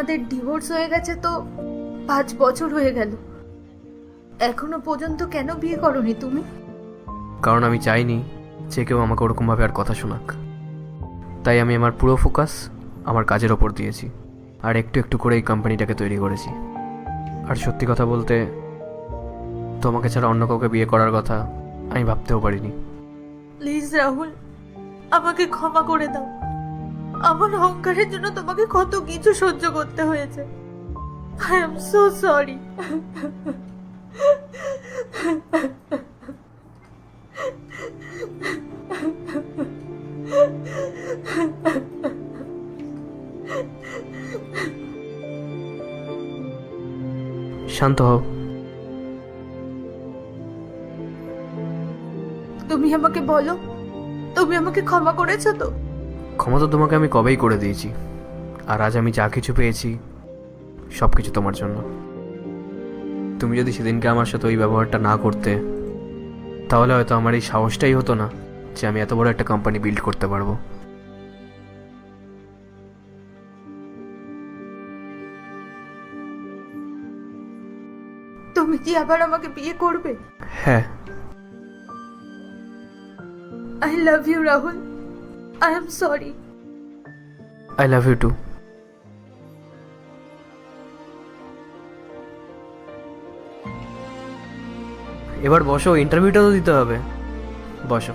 আমাদের ডিভোর্স হয়ে গেছে তো পাঁচ বছর হয়ে গেল। এখনও পর্যন্ত কেন বিয়ে করনি তুমি? কারণ আমি চাইনি যে কেউ আমাকে ওরকমভাবে আর কথা শোনাক। তাই আমি আমার পুরো ফোকাস আমার কাজের ওপর দিয়েছি আর একটু একটু করে এই কোম্পানিটাকে তৈরি করেছি। আর সত্যি কথা বলতে তোমাকে ছাড়া অন্য কাউকে বিয়ে করার কথা আমি ভাবতেও পারিনি। প্লিজ রাহুল আমাকে ক্ষমা করে দাও। আমার অহংকারের জন্য তোমাকে কত কিছু সহ্য করতে হয়েছে। আই এম সো সরি শান্ত হও। তুমি আমাকে বলো তুমি আমাকে ক্ষমা করেছ তো? ক্ষমা তো তোমাকে আমি কবেই করে দিয়েছি। আর আজ আমি যা কিছু পেয়েছি সব কিছু তোমার জন্য। তুমি যদি সেদিনকে আমার সাথে ওই ব্যবহারটা না করতে তাহলে হয়তো আমার এই সাহসটাই হতো না যে আমি এত বড় একটা কোম্পানি বিল্ড করতে পারব। তুমি কি আবার আমাকে বিয়ে করবে? হ্যাঁ। I love you Rahul. I am sorry I love you too এবার বসো ইন্টারভিউটা তো দিতে হবে। বসো।